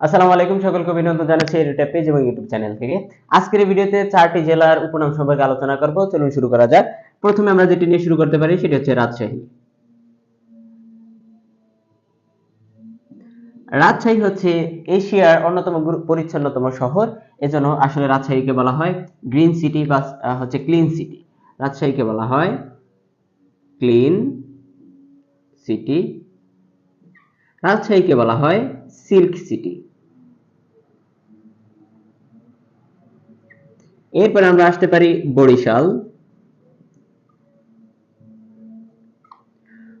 আসসালামু আলাইকুম, সকলকে অভিনন্দন জানাচ্ছি এরিটা পেজ এবং ইউটিউব চ্যানেল থেকে। আজকের ভিডিওতে চারটি জেলার উপনাম সম্পর্কে আলোচনা করব। চলুন শুরু করা যাক। প্রথমে আমরা যেটি নিয়ে শুরু করতে পারি, সেটি হচ্ছে রাজশাহী। রাজশাহী হচ্ছে এশিয়ার অন্যতম পরিচ্ছন্নতম শহর। এজন্য আসলে রাজশাহীকে বলা হয় গ্রিন সিটি বা হচ্ছে ক্লিন সিটি রাজশাহীকে বলা হয় ক্লিন সিটি রাজশাহীকে বলা হয় সিল্ক সিটি এরপর আমরা আসতে পারি বরিশাল।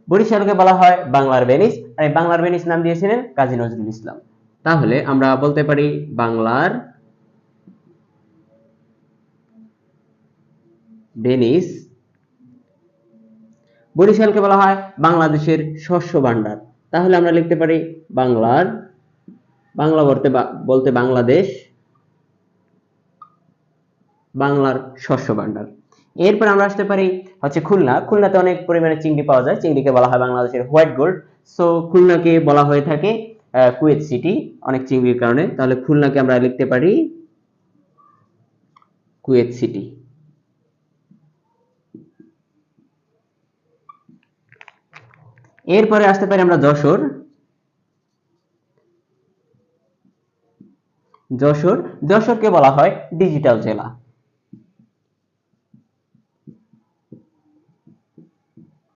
বরিশালকে বলা হয় বাংলার ভেনিস। আর এই বাংলার ভেনিস নাম দিয়েছিলেন কাজী নজরুল ইসলাম। তাহলে আমরা বলতে পারি বাংলার ভেনিস। বরিশালকে বলা হয় বাংলাদেশের শস্য ভাণ্ডার। তাহলে আমরা লিখতে পারি বাংলার, বাংলা বলতে বলতে বাংলাদেশ। বাংলার শস্য ভাণ্ডার। এরপর আমরা আসতে পারি হচ্ছে খুলনা। খুলনাতে অনেক পরিমাণে চিংড়ি পাওয়া যায়। চিংড়িকে বলা হয় বাংলাদেশের হোয়াইট গোল্ড। সো খুলনাকে বলা হয়ে থাকে কুয়েত সিটি। অনেক চিংড়ির কারণে। তাহলে খুলনাকে আমরা লিখতে পারি কুয়েত সিটি। এরপরে আসতে পারি আমরা যশোর। যশোর। যশোরকে বলা হয় ডিজিটাল জেলা।